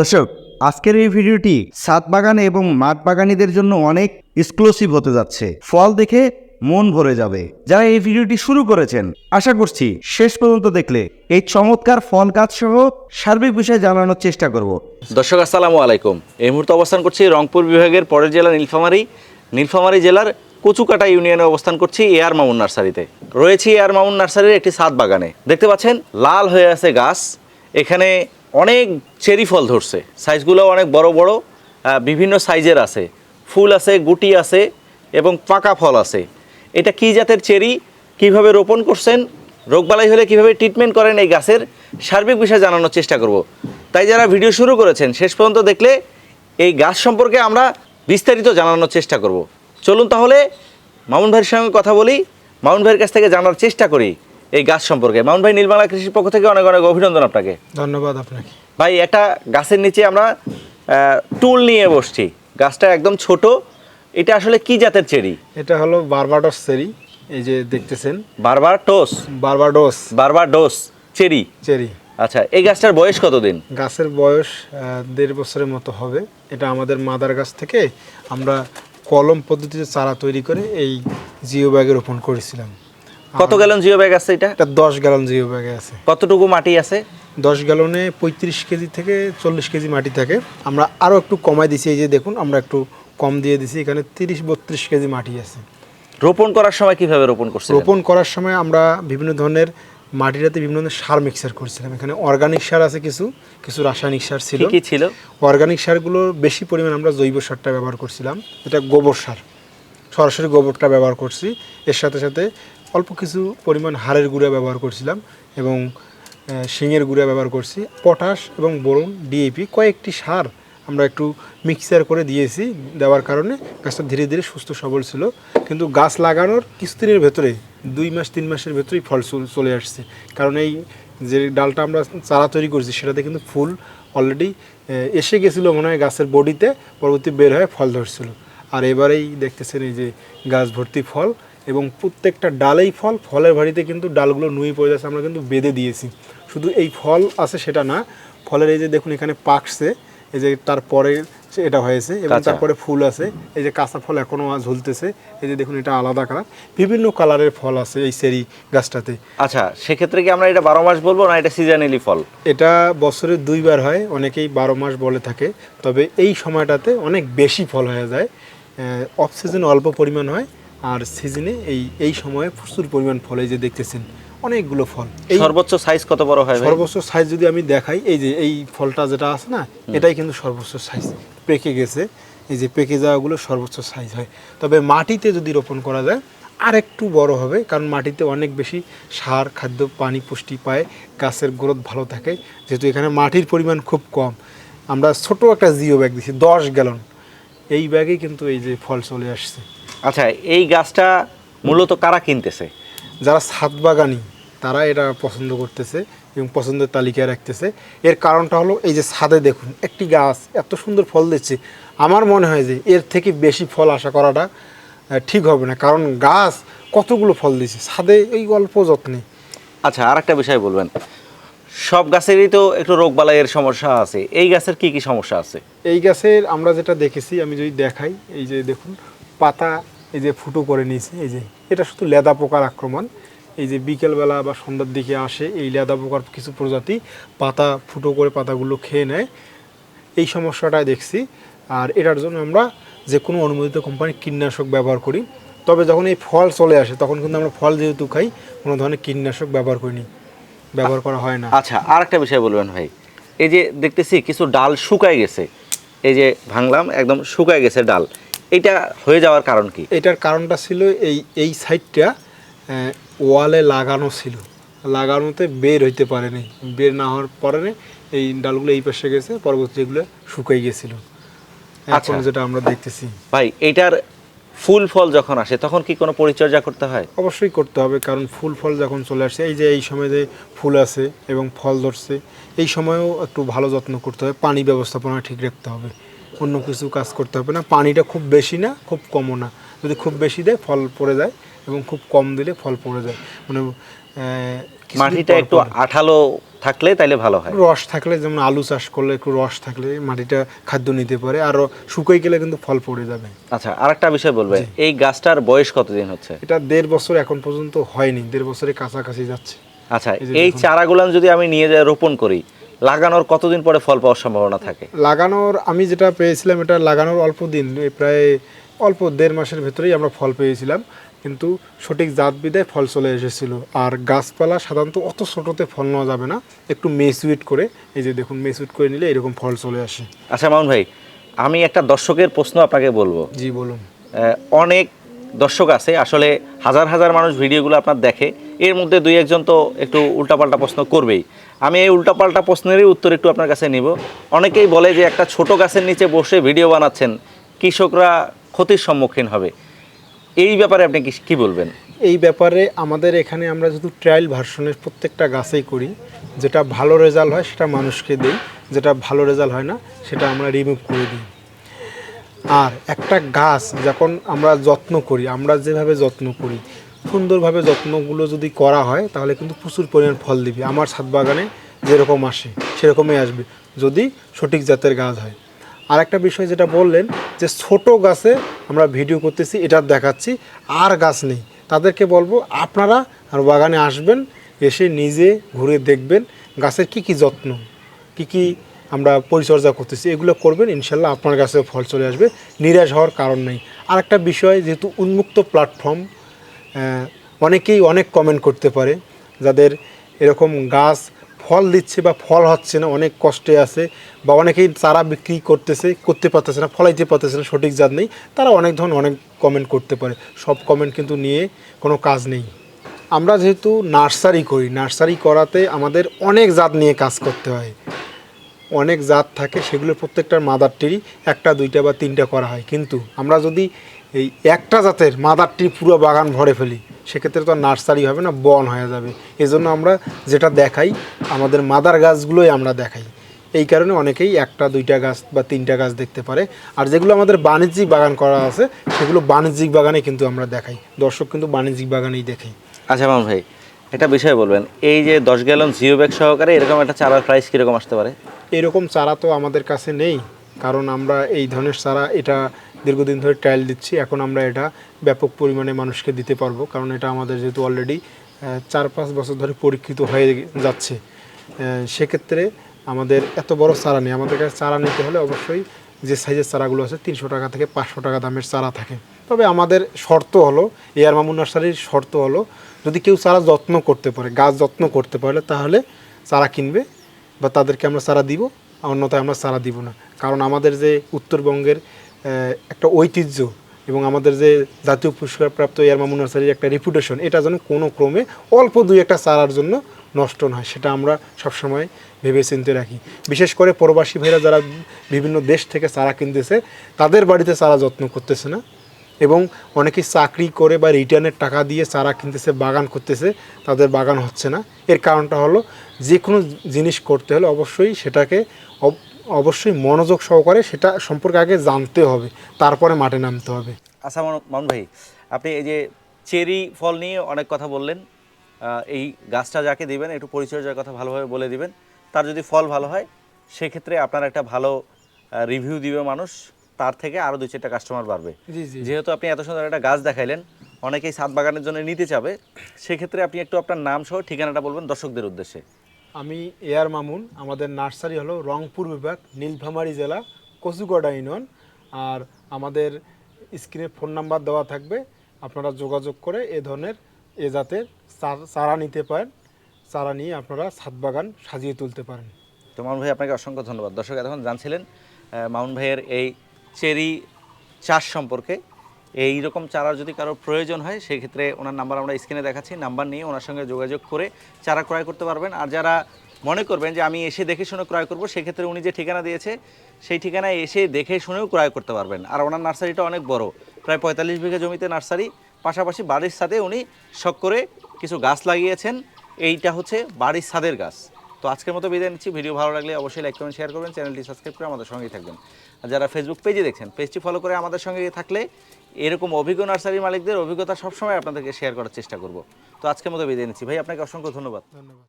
দর্শক, আজকের এই ভিডিওটি সাত বাগান এবং মাঠ বাগানীদের জন্য অনেক এক্সক্লুসিভ হতে যাচ্ছে। ফল দেখে মন ভরে যাবে। যারা এই ভিডিওটি শুরু করেছেন, আশা করছি শেষ পর্যন্ত দেখলে এই চমৎকার ফল গাছ সহ সার্বিক বিষয়ে জানানোর চেষ্টা করব। দর্শক, আসসালামু আলাইকুম। এই মুহূর্তে অবস্থান করছি রংপুর বিভাগের পরের জেলা নীলফামারী। নীলফামারী জেলার কচুকাটা ইউনিয়নে অবস্থান করছি এয়ার মামুন নার্সারিতে। রয়েছি এয়ার মামুন নার্সারির একটি সাত বাগানে। দেখতে পাচ্ছেন, লাল হয়ে আছে গাছ। এখানে অনেক চেরি ফল ধরছে। সাইজগুলো অনেক বড় বড় বিভিন্ন সাইজের আছে। ফুল আছে, গুটি আছে এবং পাকা ফল আছে। এটা কি জাতের চেরি? কীভাবে রোপণ করছেন? রোগবালাই হলে কীভাবে ট্রিটমেন্ট করেন এই গাছের? সার্বিক বিষয়ে জানানোর চেষ্টা করব। তাই যারা ভিডিও শুরু করেছেন, শেষ পর্যন্ত দেখলে এই গাছ সম্পর্কে আমরা বিস্তারিত জানানোর চেষ্টা করব। চলুন তাহলে মামুন ভাইয়ের সঙ্গে কথা বলি। মামুন ভাইয়ের কাছ থেকে জানার চেষ্টা করি। এই গাছ সম্পর্কে। মামুন ভাই নীলবাংলা কৃষির পক্ষ থেকে অনেক অনেক অভিনন্দন আপনাকে। ধন্যবাদ আপনাকে। ভাই একটা গাছের নিচে আমরা টুল নিয়ে বসছি। গাছটা একদম ছোট। এটা আসলে কি জাতের চেরি? এটা হলো বারবাডোস চেরি এই যে দেখতেছেন। বারবার টোস বারবাডোস চেরি? চেরি। আচ্ছা এই গাছটার বয়স কতদিন? গাছের বয়স দেড় বছরের মতো হবে। এটা আমাদের মাদার গাছ থেকে আমরা কলম পদ্ধতিতে চারা তৈরি করে এই জিও ব্যাগে রোপণ করেছিলাম। কত গ্যালন জিও ব্যাগ আছে এটা? এটা দশ গ্যালন জিও ব্যাগে আছে। কতটুকু মাটি আছে? দশ গ্যালনে পঁয়ত্রিশ কেজি থেকে চল্লিশ কেজি মাটি থাকে। আমরা আরও একটু কমাই দিছি এই যে দেখুন আমরা একটু কম দিয়ে দিছি এখানে তিরিশ বত্রিশ কেজি মাটি আছে। রোপণ করার সময় কীভাবে রোপণ করছে রোপণ করার সময় আমরা বিভিন্ন ধরনের মাটিটাতে বিভিন্ন ধরনের সার মিক্সার করছিলাম। এখানে অর্গানিক সার আছে কিছু কিছু রাসায়নিক সার ছিল। কি কি ছিল? অর্গানিক সারগুলো বেশি পরিমাণ আমরা জৈব সারটা ব্যবহার করছিলাম। এটা গোবর সার। সরাসরি গোবরটা ব্যবহার করছি। এর সাথে সাথে অল্প কিছু পরিমাণ হাড়ের গুঁড়া ব্যবহার করছিলাম এবং শিঙের গুঁড়া ব্যবহার করছি। পটাশ এবং বোরন ডিএপি কয়েকটি সার আমরা একটু মিক্সার করে দিয়েছি দেওয়ার কারণে গাছটা ধীরে ধীরে সুস্থ সবল ছিল। কিন্তু গাছ লাগানোর কিছুদিনের ভেতরে, দুই মাস, তিন মাসের ভেতরেই ফল চলে আসছে। কারণ এই যে ডালটা আমরা চারা তৈরি করছি, সেটাতে কিন্তু ফুল অলরেডি এসে গেছিল মনে হয় গাছের বডিতে, পরবর্তী বের হয়ে ফল ধরছিল। আর এবারেই দেখতেছেন এই যে গাছ ভর্তি ফল। এবং প্রত্যেকটা ডালেই ফল ফলের ভারিতে কিন্তু ডালগুলো নুয়ে পড়ে যাচ্ছে আমরা কিন্তু বেঁধে দিয়েছি। শুধু এই ফল আছে সেটা না ফলের এই যে দেখুন এখানে পাকছে এই যে তারপরে এটা হয়েছে এবং তারপরে ফুল আছে এই যে কাঁচা ফল এখনও ঝুলতেছে এই যে দেখুন এটা আলাদা কালার। বিভিন্ন কালারের ফল আছে এই সেরি গাছটাতে। আচ্ছা সেক্ষেত্রে কি আমরা এটা বারো মাস বলব না এটা সিজনালি ফল? এটা বছরে দুইবার হয় অনেকেই বারো মাস বলে থাকে তবে এই সময়টাতে অনেক বেশি ফল হয়ে যায়। অফ সিজনে অল্প পরিমাণ হয় আর সিজনে এই এই সময়ে প্রচুর পরিমাণ ফল এই যে দেখতেছেন অনেকগুলো ফল। এই সর্বোচ্চ সাইজ কত বড় হয় সর্বোচ্চ সাইজ যদি আমি দেখাই এই যে এই ফলটা যেটা আছে না এটাই কিন্তু সর্বোচ্চ সাইজ পেকে গেছে এই যে পেকে যাওয়াগুলো সর্বোচ্চ সাইজ হয়। তবে মাটিতে যদি রোপণ করা যায় আর একটু বড় হবে কারণ মাটিতে অনেক বেশি সার খাদ্য পানি পুষ্টি পায় গাছের গ্রোথ ভালো থাকে যেহেতু এখানে মাটির পরিমাণ খুব কম। আমরা ছোট একটা জিও ব্যাগ দিছি দশ গ্যালন এই ব্যাগে কিন্তু এই যে ফল চলে আসছে। আচ্ছা এই গাছটা মূলত কারা কিনতেছে? যারা ছাদ বাগানি তারা এটা পছন্দ করতেছে এবং পছন্দের তালিকায় রাখতেছে। এর কারণটা হলো এই যে ছাদে দেখুন একটি গাছ এত সুন্দর ফল দিচ্ছে। আমার মনে হয় যে এর থেকে বেশি ফল আশা করাটা ঠিক হবে না। কারণ গাছ কতগুলো ফল দিচ্ছে? ছাদে এই অল্প যত্নে। আচ্ছা আর একটা বিষয় বলবেন। সব গাছেরই তো একটু রোগ বালাইয়ের সমস্যা আছে। এই গাছের কি কি সমস্যা আছে? এই গাছের আমরা যেটা দেখেছি আমি যদি দেখাই এই যে দেখুন পাতা এই যে ফুটো করে নিয়েছে, এই যে এটা শুধু লেদা পোকার আক্রমণ। এই যে বিকেলবেলা বা সন্ধ্যার দিকে আসে এই লেদা পোকার কিছু প্রজাতি পাতা, ফুটো করে পাতাগুলো খেয়ে নেয়। এই সমস্যাটাই দেখছি। আর এটার জন্য আমরা যে কোনো অনুমোদিত কোম্পানির কীটনাশক ব্যবহার করি। তবে যখন এই ফল চলে আসে, তখন কিন্তু আমরা ফল যেহেতু খাই, কোনো ধরনের কীটনাশক ব্যবহার করিনি। ব্যবহার করা হয় না। আচ্ছা আর একটা বিষয় বলবেন ভাই। এই যে দেখতেছি কিছু ডাল শুকায় গেছে। এই যে ভাঙলাম, একদম শুকায় গেছে ডাল। এটা হয়ে যাওয়ার কারণ কি? এটার কারণটা ছিল এই এই সাইডটা ওয়ালে লাগানো ছিল। লাগানোতে বের হইতে পারেনি। বের না হওয়ার পরে এই ডালগুলো এই পাশে গেছে পরবর্তী এগুলো শুকাই গেছিল। এখন আচ্ছা। যেটা আমরা দেখতেছি। ভাই এটার ফুল ফল যখন আসে তখন কি কোনো পরিচর্যা করতে হয়? অবশ্যই করতে হবে কারণ ফুল ফল যখন চলে আসে এই যে এই সময় যে ফুল আছে এবং ফল ধরছে এই সময়েও একটু ভালো যত্ন করতে হবে পানি ব্যবস্থাপনা ঠিক রাখতে হবে। অন্য কিছু কাজ করতে হবে না। পানিটা খুব বেশি না খুব কমও না। যদি খুব বেশি দেয় ফল পড়ে যায় এবং খুব কম দিলে ফল পড়ে যায়। মানে মাটিটা একটু আঠালো থাকলে তাইলে ভালো হয়। রস থাকলে যেমন আলু চাষ করলে একটু রস থাকলে মাটিটা খাদ্য নিতে পারে। আর শুকিয়ে গেলে কিন্তু ফল পড়ে যাবে। আচ্ছা আর একটা বিষয় বলবে এই গাছটার বয়স কতদিন হচ্ছে? এটা দেড় বছর এখন পর্যন্ত হয়নি দেড় বছরের কাছাকাছি যাচ্ছে। আচ্ছা এই চারাগুলান যদি আমি নিয়ে যাই রোপণ করি লাগানোর কতদিন পরে ফল পাওয়ার সম্ভাবনা থাকে? লাগানোর আমি যেটা পেয়েছিলাম এটা লাগানোর অল্প দিন প্রায় অল্প দেড় মাসের ভেতরেই আমরা ফল পেয়েছিলাম। কিন্তু সঠিক জাত বিদায় ফল চলে এসেছিল। আর গাছপালা সাধারণত অত ছোটোতে ফল নেওয়া যাবে না। একটু মেসুইট করে এই যে দেখুন মেসুইট করে নিলে এরকম ফল চলে আসে। আচ্ছা মামুন ভাই আমি একটা দর্শকের প্রশ্ন আপনাকে বলব। জি বলুন। অনেক দর্শক আছে আসলে হাজার হাজার মানুষ ভিডিওগুলো আপনার দেখে। এর মধ্যে দুই একজন তো একটু উল্টাপাল্টা প্রশ্ন করবেই। আমি এই উল্টাপাল্টা প্রশ্নেরই উত্তর একটু আপনার কাছে নিব। অনেকেই বলে যে একটা ছোট গাছের নিচে বসে ভিডিও বানাচ্ছেন, কৃষকরা ক্ষতির সম্মুখীন হবে। এই ব্যাপারে আপনি কি বলবেন? এই ব্যাপারে আমাদের এখানে আমরা যেহেতু ট্রায়াল ভার্সনের প্রত্যেকটা গাছেই করি, যেটা ভালো রেজাল্ট হয় সেটা মানুষকে দিই, যেটা ভালো রেজাল্ট হয় না সেটা আমরা রিমুভ করে দিই। আর একটা গাছ যখন আমরা যত্ন করি, আমরা যেভাবে যত্ন করি সুন্দরভাবে যত্নগুলো যদি করা হয়, তাহলে কিন্তু প্রচুর পরিমাণ ফল দিবে। আমার ছাদ বাগানে যেরকম আসে, সেরকমই আসবে, যদি সঠিক জাতের গাছ হয়। আর একটা বিষয় যেটা বললেন, যে ছোট গাছে আমরা ভিডিও করতেছি, এটা দেখাচ্ছি, আর গাছ নেই। তাদেরকে বলব, আপনারা আর বাগানে আসবেন, এসে নিজে ঘুরে দেখবেন গাছের কি কি যত্ন, কি কি আমরা পরিচর্যা করতেছি। এগুলো করবেন, ইনশাল্লাহ আপনার কাছে ফল চলে আসবে। নিরাশ হওয়ার কারণ নেই। আর একটা বিষয়, যেহেতু উন্মুক্ত প্ল্যাটফর্ম অনেকেই অনেক কমেন্ট করতে পারে, যাদের এরকম গাছ ফল দিচ্ছে বা ফল হচ্ছে না, অনেক কষ্টে আছে, বা অনেকেই চারা বিক্রি করতেছে, করতে পারতেছে না, ফলাইতে পারতেছে না, সঠিক জাত নেই, তারা অনেক ধরনের অনেক কমেন্ট করতে পারে। সব কমেন্ট কিন্তু নিয়ে কোনো কাজ নেই। আমরা যেহেতু নার্সারি করি, নার্সারি করাতে আমাদের অনেক জাত নিয়ে কাজ করতে হয়। অনেক জাত থাকে সেগুলোর প্রত্যেকটার মাদার ট্রি একটা, দুইটা বা তিনটা করা হয়। কিন্তু আমরা যদি এই একটা জাতের মাদার ট্রি পুরো বাগান ভরে ফেলি সেক্ষেত্রে তো আর নার্সারি হবে না বন হয়ে যাবে। এজন্য আমরা যেটা দেখাই আমাদের মাদার গাছগুলোই আমরা দেখাই। এই কারণে অনেকেই একটা দুইটা গাছ বা তিনটা গাছ দেখতে পারে। আর যেগুলো আমাদের বাণিজ্যিক বাগান করা আছে সেগুলো বাণিজ্যিক বাগানে কিন্তু আমরা দেখাই। দর্শক কিন্তু বাণিজ্যিক বাগানেই দেখে। আচ্ছা মামুন ভাই একটা বিষয় বলবেন। এই যে দশ গ্যালন জিও ব্যাগ সহকারে এরকম একটা চারার প্রাইস কীরকম আসতে পারে? এরকম চারা তো আমাদের কাছে নেই কারণ আমরা এই ধরনের চারা এটা দীর্ঘদিন ধরে ট্রায়াল দিচ্ছি। এখন আমরা এটা ব্যাপক পরিমাণে মানুষকে দিতে পারব। কারণ এটা আমাদের যেহেতু অলরেডি চার পাঁচ বছর ধরে পরীক্ষিত হয়ে যাচ্ছে। সেক্ষেত্রে আমাদের এত বড় চারা নেই। আমাদের কাছে চারা নিতে হলে অবশ্যই যে সাইজের চারাগুলো আছে, তিনশো টাকা থেকে পাঁচশো টাকা দামের চারা থাকে। তবে আমাদের শর্ত হলো এয়ার মামুন নার্সারির শর্ত হলো, যদি কেউ চারা যত্ন করতে পারে, গাছ যত্ন করতে পারলে তাহলে চারা কিনবে বা তাদেরকে আমরা চারা দিব, অন্যথায় আমরা চারা দিব না। কারণ আমাদের যে উত্তরবঙ্গের একটা ঐতিহ্য এবং আমাদের যে জাতীয় পুরস্কার প্রাপ্ত এয়ার মামুন নার্সারির একটা রেপুটেশন এটা যেন কোনো ক্রমে অল্প দুই একটা চারার জন্য নষ্ট না হয়, সেটা আমরা সবসময় ভেবে চিনতে রাখি। বিশেষ করে প্রবাসী ভাইরা যারা বিভিন্ন দেশ থেকে চারা কিনতেছে, তাদের বাড়িতে চারা যত্ন করতেছে না এবং অনেকে চাকরি করে বা রিটার্নের টাকা দিয়ে চারা কিনতেছে, বাগান করতেছে, তাদের বাগান হচ্ছে না। এর কারণটা হলো যে কোনো জিনিস করতে হলে অবশ্যই সেটাকে অবশ্যই মনোযোগ সহকারে সেটা সম্পর্কে আগে জানতে হবে তারপরে মাঠে নামতে হবে। আচ্ছা মামুন ভাই আপনি এই যে চেরি ফল নিয়ে অনেক কথা বললেন এই গাছটা যাকে দিবেন একটু পরিচর্যার কথা ভালোভাবে বলে দিবেন তার যদি ফল ভালো হয় সেক্ষেত্রে আপনার একটা ভালো রিভিউ দিবে মানুষ তার থেকে আরও দুই চারটা কাস্টমার বাড়বে। যেহেতু আপনি এত সুন্দর একটা গাছ দেখাইলেন অনেকেই সাত বাগানের জন্য নিতে চাবে সেক্ষেত্রে আপনি একটু আপনার নাম সহ ঠিকানাটা বলবেন দর্শকদের উদ্দেশ্যে। আমি এয়ার মামুন, আমাদের নার্সারি হলো রংপুর বিভাগ, নীলফামারী জেলা, কচুগড়া ইউনিয়ন। আর আমাদের স্ক্রিনে ফোন নাম্বার দেওয়া থাকবে, আপনারা যোগাযোগ করে এ ধরনের এ জাতের চারা নিতে পারেন। চারা নিয়ে আপনারা ছাদ বাগান সাজিয়ে তুলতে পারেন। তো মামুন ভাই, আপনাকে অসংখ্য ধন্যবাদ। দর্শক এতক্ষণ জানছিলেন মামুন ভাইয়ের এই চেরি চাষ সম্পর্কে। এই রকম চারার যদি কারোর প্রয়োজন হয়, সেক্ষেত্রে ওনার নাম্বার আমরা স্ক্রিনে দেখাচ্ছি। নাম্বার নিয়ে ওনার সঙ্গে যোগাযোগ করে চারা ক্রয় করতে পারবেন। আর যারা মনে করবেন যে আমি এসে দেখে শুনে ক্রয় করব, সেক্ষেত্রে উনি যে ঠিকানা দিয়েছে, সেই ঠিকানায় এসে দেখে শুনেও ক্রয় করতে পারবেন। আর ওনার নার্সারিটা অনেক বড়, প্রায় পঁয়তাল্লিশ বিঘা জমিতে নার্সারি। পাশাপাশি বাড়ির সাথে উনি শখ করে কিছু গাছ লাগিয়েছেন। এইটা হচ্ছে বাড়ির সাদের গাছ। তো আজকের মতো বিদায় নিচ্ছি। ভিডিও ভালো লাগলে অবশ্যই লাইক কমেন্ট শেয়ার করবেন। চ্যানেলটি সাবস্ক্রাইব করে আমাদের সঙ্গেই থাকবেন। আর যারা ফেসবুক পেজে দেখছেন পেজটি ফলো করে আমাদের সঙ্গে থাকলে এরকম অভিজ্ঞ নার্সারি মালিকদের অভিজ্ঞতা সবসময় আপনাদেরকে শেয়ার করার চেষ্টা করব। তো আজকের মতো বিদায় নিচ্ছি। ভাই, আপনাকে অসংখ্য ধন্যবাদ। ধন্যবাদ।